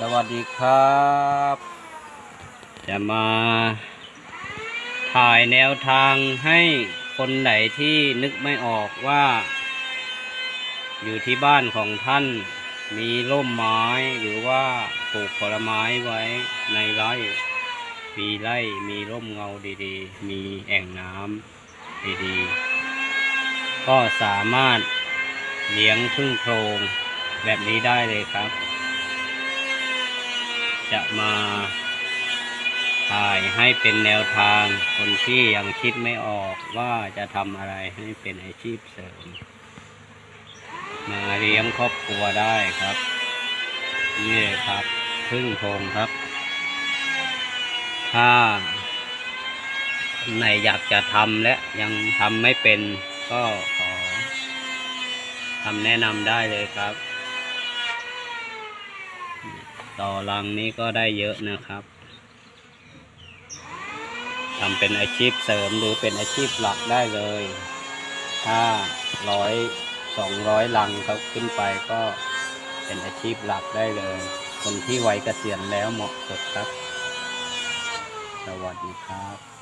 สวัสดีครับ จะมาถ่ายแนวทางให้คนไหนที่นึกไม่ออกว่า อยู่ที่บ้านของท่านมีร่มไม้หรือว่าปลูกผลไม้ไว้ในไร่มีไร่มีร่มเงาดีๆ มีแอ่งน้ำดีๆ ก็สามารถเลี้ยงพึ่งโพรงแบบนี้ได้เลยครับ จะมาถ่ายให้เป็นแนวทางคนที่ยังคิดไม่ออกว่าจะทำอะไรให้เป็นอาชีพเสริม มาเลี้ยงครอบครัวได้ครับนี่ครับพึ่งโพงครับ ถ้าไหนอยากจะทำและยังทำไม่เป็นก็ขอคำแนะนำได้เลยครับ ต่อรังนี้ก็ได้เยอะนะครับทำเป็นอาชีพเสริมหรือเป็นอาชีพหลักได้เลยถ้าร้อยสองร้อยลังเขาขึ้นไปก็เป็นอาชีพหลักได้เลย คนที่ไวัยเกษียณแล้วเหมาะสุดครับ สวัสดีครับ